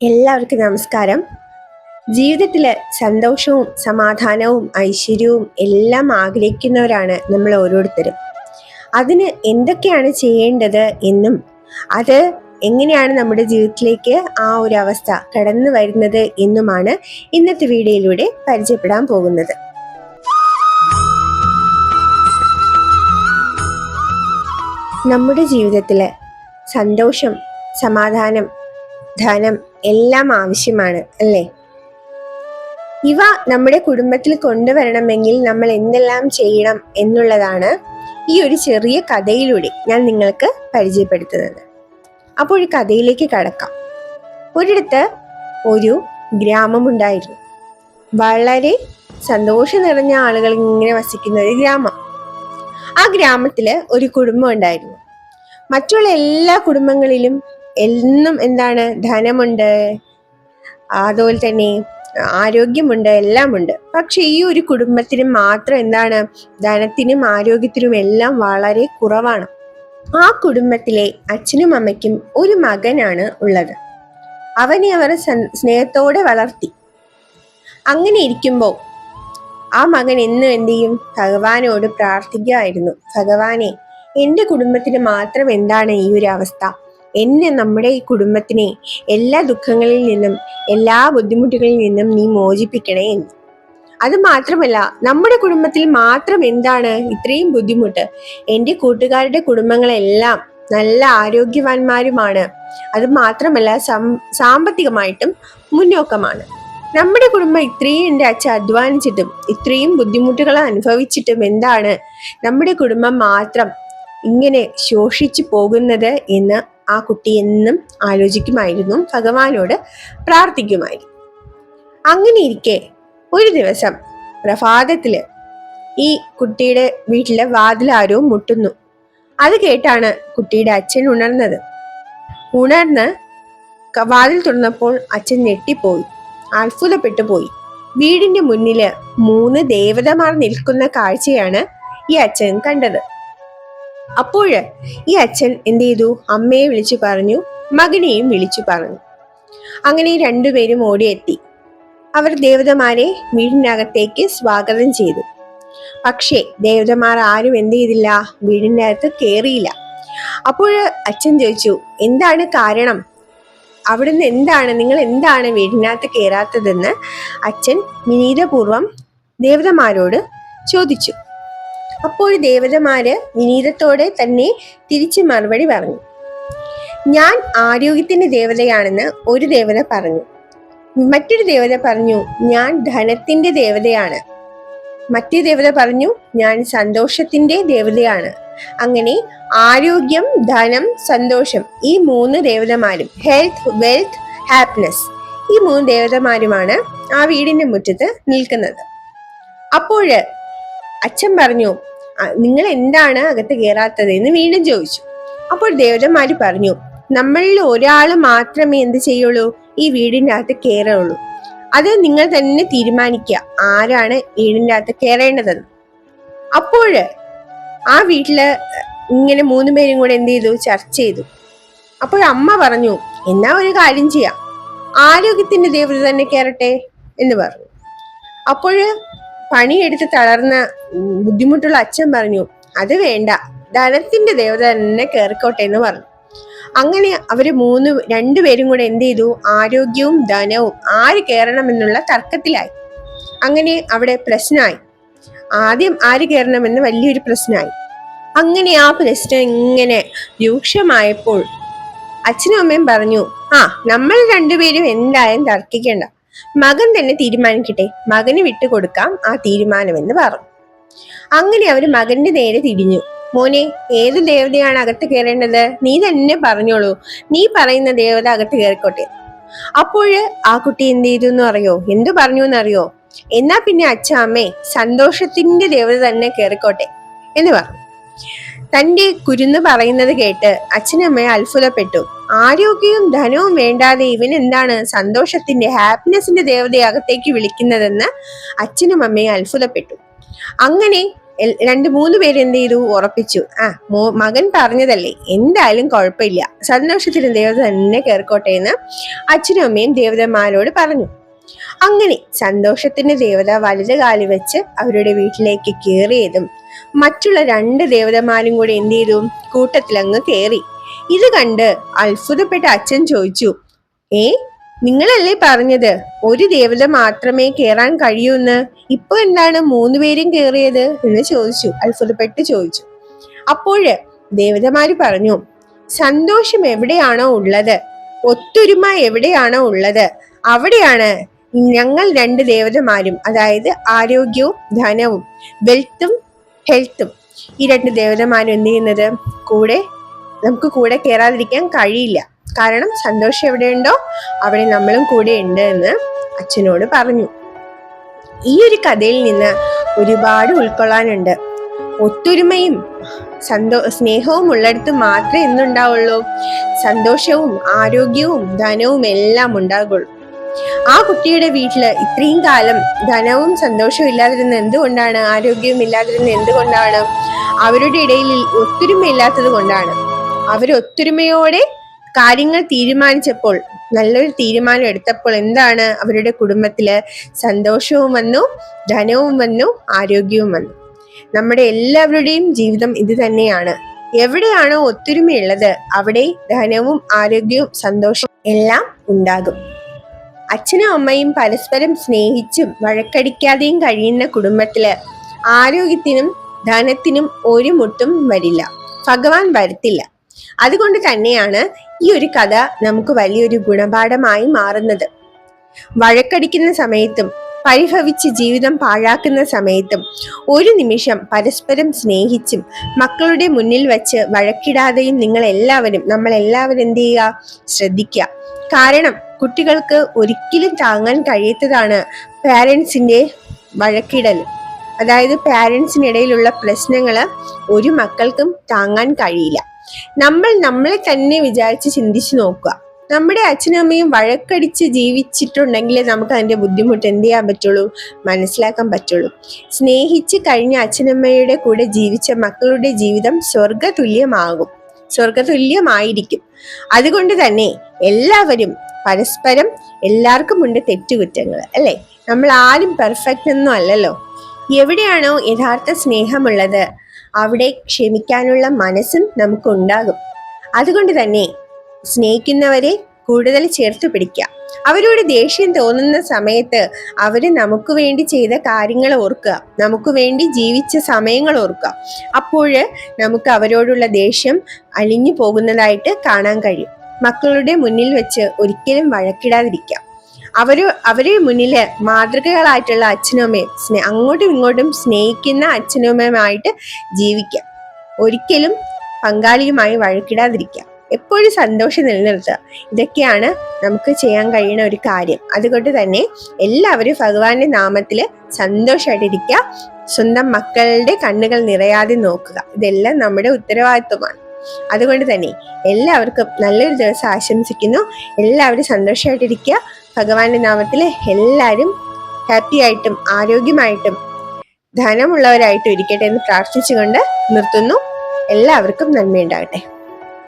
എല്ലാവർക്കും നമസ്കാരം. ജീവിതത്തിൽ സന്തോഷവും സമാധാനവും ഐശ്വര്യവും എല്ലാം ആഗ്രഹിക്കുന്നവരാണ് നമ്മൾ ഓരോരുത്തരും. അതിന് എന്തൊക്കെയാണ് ചെയ്യേണ്ടത് എന്നും അത് എങ്ങനെയാണ് നമ്മുടെ ജീവിതത്തിലേക്ക് ആ ഒരു അവസ്ഥ കടന്നു വരുന്നത് എന്നുമാണ് ഇന്നത്തെ വീഡിയോയിലൂടെ പരിചയപ്പെടാൻ പോകുന്നത്. നമ്മുടെ ജീവിതത്തിൽ സന്തോഷം സമാധാനം ധനം എല്ലാം ആവശ്യമാണ് അല്ലേ? ഇവ നമ്മുടെ കുടുംബത്തിൽ കൊണ്ടുവരണമെങ്കിൽ നമ്മൾ എന്തെല്ലാം ചെയ്യണം എന്നുള്ളതാണ് ഈ ഒരു ചെറിയ കഥയിലൂടെ ഞാൻ നിങ്ങൾക്ക് പരിചയപ്പെടുത്തുന്നത്. അപ്പോൾ ഒരു കഥയിലേക്ക് കടക്കാം. ഒരിടത്ത് ഒരു ഗ്രാമമുണ്ടായിരുന്നു. വളരെ സന്തോഷം നിറഞ്ഞ ആളുകൾ ഇങ്ങനെ വസിക്കുന്ന ഒരു ഗ്രാമം. ആ ഗ്രാമത്തിൽ ഒരു കുടുംബം ഉണ്ടായിരുന്നു. മറ്റുള്ള എല്ലാ കുടുംബങ്ങളിലും എന്നും എന്താണ് ധനമുണ്ട്. അതുപോലെ തന്നെ ആരോഗ്യമുണ്ട് എല്ലാമുണ്ട്. പക്ഷെ ഈ ഒരു കുടുംബത്തിന് മാത്രം എന്താണ് ധനത്തിനും ആരോഗ്യത്തിനും എല്ലാം വളരെ കുറവാണ്. ആ കുടുംബത്തിലെ അച്ഛനും അമ്മയ്ക്കും ഒരു മകനാണ് ഉള്ളത്. അവനെ അവർ സ്നേഹത്തോടെ വളർത്തി. അങ്ങനെ ഇരിക്കുമ്പോൾ ആ മകൻ എന്നും എന്ത് ചെയ്യും? ഭഗവാനോട് പ്രാർത്ഥിക്കുകയായിരുന്നു. ഭഗവാനെ എന്റെ കുടുംബത്തിന് മാത്രം എന്താണ് ഈ ഒരു അവസ്ഥ? എന്നെ നമ്മുടെ ഈ കുടുംബത്തിനെ എല്ലാ ദുഃഖങ്ങളിൽ നിന്നും എല്ലാ ബുദ്ധിമുട്ടുകളിൽ നിന്നും നീ മോചിപ്പിക്കണേ എന്ന്. അത് മാത്രമല്ല നമ്മുടെ കുടുംബത്തിൽ മാത്രം എന്താണ് ഇത്രയും ബുദ്ധിമുട്ട്? എന്റെ കൂട്ടുകാരുടെ കുടുംബങ്ങളെല്ലാം നല്ല ആരോഗ്യവാന്മാരുമാണ്. അത് മാത്രമല്ല സാമ്പത്തികമായിട്ടും മുന്നോക്കമാണ്. നമ്മുടെ കുടുംബം ഇത്രയും എന്റെ അച്ഛൻ അധ്വാനിച്ചിട്ടും ഇത്രയും ബുദ്ധിമുട്ടുകൾ അനുഭവിച്ചിട്ടും എന്താണ് നമ്മുടെ കുടുംബം മാത്രം ഇങ്ങനെ ശോഷിച്ചു പോകുന്നത് എന്ന് ആ കുട്ടി എന്നും ആലോചിക്കുമായിരുന്നു ഭഗവാനോട് പ്രാർത്ഥിക്കുമായിരുന്നു. അങ്ങനെ ഇരിക്കെ ഒരു ദിവസം പ്രഭാതത്തിൽ ഈ കുട്ടിയുടെ വീട്ടിലെ വാതിലാരോ മുട്ടുന്നു. അത് കേട്ടാണ് കുട്ടിയുടെ അച്ഛൻ ഉണർന്നത്. ഉണർന്ന് വാതിൽ തുറന്നപ്പോൾ അച്ഛൻ ഞെട്ടിപ്പോയി അത്ഭുതപ്പെട്ടു പോയി. വീടിന്റെ മുന്നിൽ മൂന്ന് ദേവതമാർ നിൽക്കുന്ന കാഴ്ചയാണ് ഈ അച്ഛൻ കണ്ടത്. അപ്പോൾ ഈ അച്ഛൻ എന്ത് ചെയ്തു? അമ്മയെ വിളിച്ചു പറഞ്ഞു മകനെയും വിളിച്ചു പറഞ്ഞു. അങ്ങനെ രണ്ടുപേരും ഓടിയെത്തി. അവർ ദേവതമാരെ വീടിനകത്തേക്ക് സ്വാഗതം ചെയ്തു. പക്ഷേ ദേവതമാർ ആരും എന്ത് ചെയ്തില്ല വീടിന്റെ അകത്ത് കയറിയില്ല അപ്പോൾ അച്ഛൻ ചോദിച്ചു എന്താണ് കാരണം? അവിടുന്ന് എന്താണ് നിങ്ങൾ എന്താണ് വീടിനകത്ത് കയറാത്തതെന്ന് അച്ഛൻ വിനീതപൂർവം ദേവതമാരോട് ചോദിച്ചു. അപ്പോൾ ദേവതമാര് വിനീതത്തോടെ തന്നെ തിരിച്ചു മറുപടി പറഞ്ഞു. ഞാൻ ആരോഗ്യത്തിന്റെ ദേവതയാണെന്ന് ഒരു ദേവത പറഞ്ഞു. മറ്റൊരു ദേവത പറഞ്ഞു ഞാൻ ധനത്തിന്റെ ദേവതയാണ്. മറ്റേ ദേവത പറഞ്ഞു ഞാൻ സന്തോഷത്തിന്റെ ദേവതയാണ്. അങ്ങനെ ആരോഗ്യം ധനം സന്തോഷം ഈ മൂന്ന് ദേവതമാരും ഹെൽത്ത് വെൽത്ത് ഹാപ്പിനെസ് ഈ മൂന്ന് ദേവതമാരുമാണ് ആ വീടിന്റെ മുറ്റത്ത് നിൽക്കുന്നത്. അപ്പോഴ് അച്ഛൻ പറഞ്ഞു "ആ, നിങ്ങൾ എന്താണ് അകത്ത് കയറാത്തത് എന്ന് വീണ്ടും ചോദിച്ചു. അപ്പോൾ ദേവതമാര് പറഞ്ഞു നമ്മളിൽ ഒരാൾ മാത്രമേ എന്ത് ചെയ്യുള്ളൂ? ഈ വീടിന്റെ അകത്ത് കയറുള്ളൂ അത് നിങ്ങൾ തന്നെ തീരുമാനിക്കുക ആരാണ് വീടിന്റെ അകത്ത് കയറേണ്ടതെന്ന് അപ്പോൾ ആ വീട്ടിൽ ഇങ്ങനെ മൂന്ന് പേരും കൂടെ എന്ത് ചെയ്തു? ചർച്ച ചെയ്തു. അപ്പോൾ അമ്മ പറഞ്ഞു എന്നാ ഒരു കാര്യം ചെയ്യാം. ആരോഗ്യത്തിന്റെ ദേവത തന്നെ കയറട്ടെ എന്ന് പറഞ്ഞു. അപ്പോൾ പണിയെടുത്ത് തളർന്ന ബുദ്ധിമുട്ടുള്ള അച്ഛൻ പറഞ്ഞു അത് വേണ്ട. ധനത്തിന്റെ ദേവത തന്നെ കയറിക്കോട്ടെ എന്ന് പറഞ്ഞു. അങ്ങനെ അവർ മൂന്ന് രണ്ടുപേരും കൂടെ എന്ത് ചെയ്തു? ആരോഗ്യവും ധനവും ആര് കയറണമെന്നുള്ള തർക്കത്തിലായി. അങ്ങനെ അവിടെ പ്രശ്നമായി. ആദ്യം ആര് കയറണമെന്ന് വലിയൊരു പ്രശ്നമായി. അങ്ങനെ ആ പ്രശ്നം ഇങ്ങനെ രൂക്ഷമായപ്പോൾ അച്ഛനും അമ്മയും പറഞ്ഞു ആ നമ്മൾ രണ്ടുപേരും എന്തായാലും തർക്കിക്കണ്ട. മകൻ തന്നെ തീരുമാനിക്കട്ടെ. മകന് വിട്ടുകൊടുക്കാം ആ തീരുമാനമെന്ന് പറഞ്ഞു. അങ്ങനെ അവർ മകന്റെ നേരെ തിരിഞ്ഞു. മോനെ ഏത് ദേവതയാണ് അകത്ത് കയറേണ്ടത്? നീ തന്നെ പറഞ്ഞോളൂ. നീ പറയുന്ന ദേവത അകത്ത് കയറിക്കോട്ടെ. അപ്പോഴ് ആ കുട്ടി എന്ത് ചെയ്തു എന്ന് അറിയോ? എന്തു പറഞ്ഞു എന്നറിയോ എന്നാ പിന്നെ അച്ഛ അമ്മേ സന്തോഷത്തിന്റെ ദേവത തന്നെ കയറിക്കോട്ടെ എന്ന് പറഞ്ഞു. തന്റെ കുരുന്ന് പറയുന്നത് കേട്ട് അച്ഛനമ്മയെ അത്ഭുതപ്പെട്ടു. ആരോഗ്യവും ധനവും വേണ്ടാതെ ഇവൻ എന്താണ് സന്തോഷത്തിന്റെ ഹാപ്പിനെസിന്റെ ദേവതയെ അകത്തേക്ക് വിളിക്കുന്നതെന്ന് അച്ഛനും അമ്മയും അത്ഭുതപ്പെട്ടു. അങ്ങനെ രണ്ട് മൂന്ന് പേര് എന്ത് ചെയ്തു? ഉറപ്പിച്ചു. ആ മോ- മകൻ പറഞ്ഞതല്ലേ? എന്തായാലും കുഴപ്പമില്ല. സന്തോഷത്തിന് ദേവത തന്നെ കയറിക്കോട്ടെ എന്ന് അച്ഛനും അമ്മയും ദേവതമാരോട് പറഞ്ഞു. അങ്ങനെ സന്തോഷത്തിന്റെ ദേവത വലുത് കാലി വെച്ച് അവരുടെ വീട്ടിലേക്ക് കയറിയതും മറ്റുള്ള രണ്ട് ദേവതമാരും കൂടെ എന്ത് ചെയ്തു? കൂട്ടത്തിലങ്ങ് കയറി. ഇത് കണ്ട് അത്ഭുതപ്പെട്ട അച്ഛൻ ചോദിച്ചു ഏ നിങ്ങളല്ലേ പറഞ്ഞത്? ഒരു ദേവത മാത്രമേ കയറാൻ കഴിയൂ എന്ന്? ഇപ്പൊ എന്താണ് മൂന്നുപേരും കയറിയത്? എന്ന് ചോദിച്ചു അത്ഭുതപ്പെട്ട് ചോദിച്ചു. അപ്പോഴ് ദേവതമാര് പറഞ്ഞു സന്തോഷം എവിടെയാണോ ഉള്ളത്? ഒത്തൊരുമ എവിടെയാണോ ഉള്ളത്? അവിടെയാണ് ഞങ്ങൾ രണ്ട് ദേവതമാരും അതായത് ആരോഗ്യവും ധനവും വെൽത്തും ഹെൽത്തും ഈ രണ്ട് ദേവതമാരും എന്ത് ചെയ്യുന്നത്? കൂടെ നമുക്ക് കൂടെ കയറാതിരിക്കാൻ കഴിയില്ല. കാരണം സന്തോഷം എവിടെയുണ്ടോ? അവിടെ നമ്മളും കൂടെ ഉണ്ട് എന്ന് അച്ഛനോട് പറഞ്ഞു. ഈ ഒരു കഥയിൽ നിന്ന് ഒരുപാട് ഉൾക്കൊള്ളാനുണ്ട്. ഒത്തൊരുമയും സന്തോ സ്നേഹവും ഉള്ളിടത്ത് മാത്രമേ എന്നുണ്ടാവുള്ളൂ സന്തോഷവും ആരോഗ്യവും ധനവും എല്ലാം ഉണ്ടാകുള്ളൂ ആ കുട്ടിയുടെ വീട്ടിൽ ഇത്രയും കാലം ധനവും സന്തോഷവും ഇല്ലാതിരുന്ന എന്തുകൊണ്ടാണ് ആരോഗ്യവും ഇല്ലാതിരുന്ന എന്തുകൊണ്ടാണ് അവരുടെ ഇടയിൽ ഒത്തൊരുമ ഇല്ലാത്തത് കൊണ്ടാണ്? അവരൊത്തൊരുമയോടെ കാര്യങ്ങൾ തീരുമാനിച്ചപ്പോൾ നല്ലൊരു തീരുമാനം എടുത്തപ്പോൾ എന്താണ് അവരുടെ കുടുംബത്തിൽ സന്തോഷവും വന്നു ധനവും വന്നു ആരോഗ്യവും വന്നു. നമ്മുടെ എല്ലാവരുടെയും ജീവിതം ഇത് തന്നെയാണ്. എവിടെയാണോ ഒത്തൊരുമയുള്ളത് അവിടെ ധനവും ആരോഗ്യവും സന്തോഷവും എല്ലാം ഉണ്ടാകും. അച്ഛനും അമ്മയും പരസ്പരം സ്നേഹിച്ചും വഴക്കടിക്കാതെയും കഴിയുന്ന കുടുംബത്തിൽ ആരോഗ്യത്തിനും ധനത്തിനും ഒരു മുട്ടും വരില്ല. ഭഗവാൻ വരത്തില്ല. അതുകൊണ്ട് തന്നെയാണ് ഈ ഒരു കഥ നമുക്ക് വലിയൊരു ഗുണപാഠമായി മാറുന്നത്. വഴക്കടിക്കുന്ന സമയത്തും പരിഭവിച്ച് ജീവിതം പാഴാക്കുന്ന സമയത്തും ഒരു നിമിഷം പരസ്പരം സ്നേഹിച്ചും മക്കളുടെ മുന്നിൽ വച്ച് വഴക്കിടാതെയും നിങ്ങൾ എല്ലാവരും നമ്മൾ എല്ലാവരും എന്ത് ചെയ്യുക? ശ്രദ്ധിക്കുക. കാരണം കുട്ടികൾക്ക് ഒരിക്കലും താങ്ങാൻ കഴിയാത്തതാണ് പാരൻസിന്റെ വഴക്കിടൽ. അതായത് പാരൻസിനിടയിലുള്ള പ്രശ്നങ്ങൾ ഒരു മക്കൾക്കും താങ്ങാൻ കഴിയില്ല. നമ്മൾ നമ്മളെ തന്നെ വിചാരിച്ച് ചിന്തിച്ചു നോക്കുക. നമ്മുടെ അച്ഛനും അമ്മയും വഴക്കടിച്ച് ജീവിച്ചിട്ടുണ്ടെങ്കിൽ നമുക്ക് അതിന്റെ ബുദ്ധിമുട്ട് എന്ത് ചെയ്യാൻ പറ്റുള്ളൂ? മനസ്സിലാക്കാൻ പറ്റുള്ളൂ. സ്നേഹിച്ച് കഴിഞ്ഞ അച്ഛനമ്മയുടെ കൂടെ ജീവിച്ച മക്കളുടെ ജീവിതം സ്വർഗതുല്യമാകും സ്വർഗതുല്യമായിരിക്കും അതുകൊണ്ട് തന്നെ എല്ലാവരും പരസ്പരം എല്ലാവർക്കും ഉണ്ട് തെറ്റുകുറ്റങ്ങൾ അല്ലേ? നമ്മൾ ആരും പെർഫെക്റ്റ് ഒന്നും അല്ലല്ലോ. എവിടെയാണോ യഥാർത്ഥ സ്നേഹമുള്ളത് അവിടെ ക്ഷമിക്കാനുള്ള മനസ്സും നമുക്കുണ്ടാകും. അതുകൊണ്ട് തന്നെ സ്നേഹിക്കുന്നവരെ കൂടുതൽ ചേർത്ത് പിടിക്കുക. അവരോട് ദേഷ്യം തോന്നുന്ന സമയത്ത് അവർ നമുക്ക് വേണ്ടി ചെയ്ത കാര്യങ്ങൾ ഓർക്കുക. നമുക്ക് വേണ്ടി ജീവിച്ച സമയങ്ങൾ ഓർക്കുക. അപ്പോൾ നമുക്ക് അവരോടുള്ള ദേഷ്യം അലിഞ്ഞു പോകുന്നതായിട്ട് കാണാൻ കഴിയും. മക്കളുടെ മുന്നിൽ വെച്ച് ഒരിക്കലും വഴക്കിടാതിരിക്കാം. അവർ അവരെ മുന്നിൽ മാതൃകകളായിട്ടുള്ള അച്ഛനമ്മയും സ്നേ അങ്ങോട്ടും ഇങ്ങോട്ടും സ്നേഹിക്കുന്ന അച്ഛനമ്മയുമായിട്ട് ജീവിക്കാം. ഒരിക്കലും പങ്കാളിയുമായി വഴക്കിടാതിരിക്കാം. എപ്പോഴും സന്തോഷം നിലനിർത്തുക. ഇതൊക്കെയാണ് നമുക്ക് ചെയ്യാൻ കഴിയുന്ന ഒരു കാര്യം. അതുകൊണ്ട് തന്നെ എല്ലാവരും ഭഗവാന്റെ നാമത്തിൽ സന്തോഷമായിട്ടിരിക്കുക സ്വന്തം മക്കളുടെ കണ്ണുകൾ നിറയാതെ നോക്കുക. ഇതെല്ലാം നമ്മുടെ ഉത്തരവാദിത്വമാണ്. അതുകൊണ്ട് തന്നെ എല്ലാവർക്കും നല്ലൊരു ദിവസം ആശംസിക്കുന്നു. എല്ലാവരും സന്തോഷമായിട്ടിരിക്കുക ഭഗവാന്റെ നാമത്തിൽ എല്ലാവരും ഹാപ്പി ആയിട്ടും ആരോഗ്യമായിട്ടും ധനമുള്ളവരായിട്ടും ഇരിക്കട്ടെ എന്ന് പ്രാർത്ഥിച്ചുകൊണ്ട് നിർത്തുന്നു. എല്ലാവർക്കും നന്മയുണ്ടാകട്ടെ.